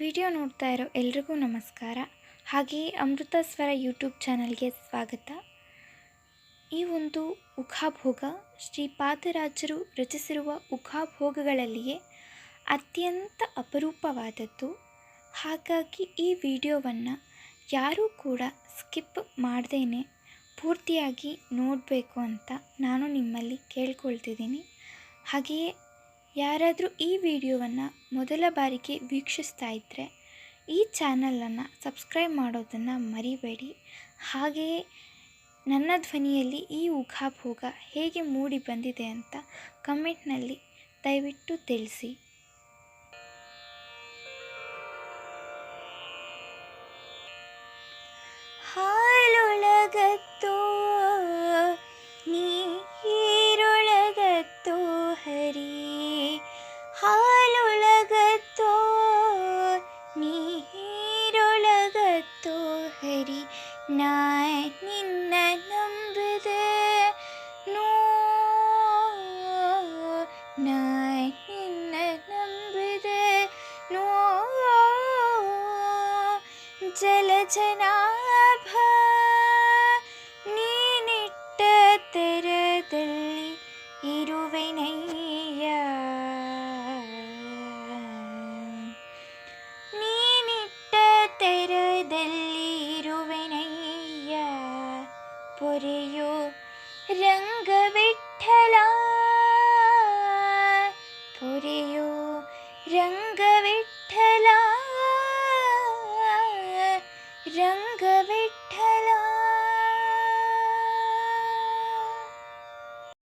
Video ನೋಡ್ತಾ ಇರೋ ಎಲ್ರಿಗೂ ನಮಸ್ಕಾರ. ಹಾಗೆಯೇ ಅಮೃತ ಸ್ವರ ಯೂಟ್ಯೂಬ್ ಚಾನಲ್ಗೆ ಸ್ವಾಗತ. ಈ ಒಂದು ಉಖಾಭೋಗ ಶ್ರೀ ಪಾದರಾಜರು ರಚಿಸಿರುವ ಉಖಾಭೋಗಗಳಲ್ಲಿಯೇ ಅತ್ಯಂತ ಅಪರೂಪವಾದದ್ದು. ಹಾಗಾಗಿ ಈ ವಿಡಿಯೋವನ್ನು ಯಾರೂ ಕೂಡ ಸ್ಕಿಪ್ ಮಾಡ್ದೇನೆ, ಪೂರ್ತಿಯಾಗಿ ನೋಡಬೇಕು ಅಂತ ನಾನು ನಿಮ್ಮಲ್ಲಿ ಕೇಳ್ಕೊಳ್ತಿದ್ದೀನಿ. ಹಾಗೆಯೇ ಯಾರಾದರೂ ಈ ವಿಡಿಯೋವನ್ನು ಮೊದಲ ಬಾರಿಗೆ ವೀಕ್ಷಿಸ್ತಾ ಇದ್ದರೆ ಈ ಚಾನಲನ್ನು ಸಬ್ಸ್ಕ್ರೈಬ್ ಮಾಡೋದನ್ನು ಮರಿಬೇಡಿ. ಹಾಗೆಯೇ ನನ್ನ ಧ್ವನಿಯಲ್ಲಿ ಈ ಉಘಾಭೋಗ ಹೇಗೆ ಮೂಡಿ ಬಂದಿದೆ ಅಂತ ಕಮೆಂಟ್ನಲ್ಲಿ ದಯವಿಟ್ಟು ತಿಳಿಸಿ. ನಾಯ್ ನಿನ್ನ ನಂಬದೆ ನೋ ನಾಯ್ ನಿನ್ನ ನಂಬದೆ ನೋ ಜಲಜನಾಭ ನೀನಿಟ್ಟ ತೆರ പറയൂ രംഗവിട്ടല പൊരിയൂ രംഗ രംഗവി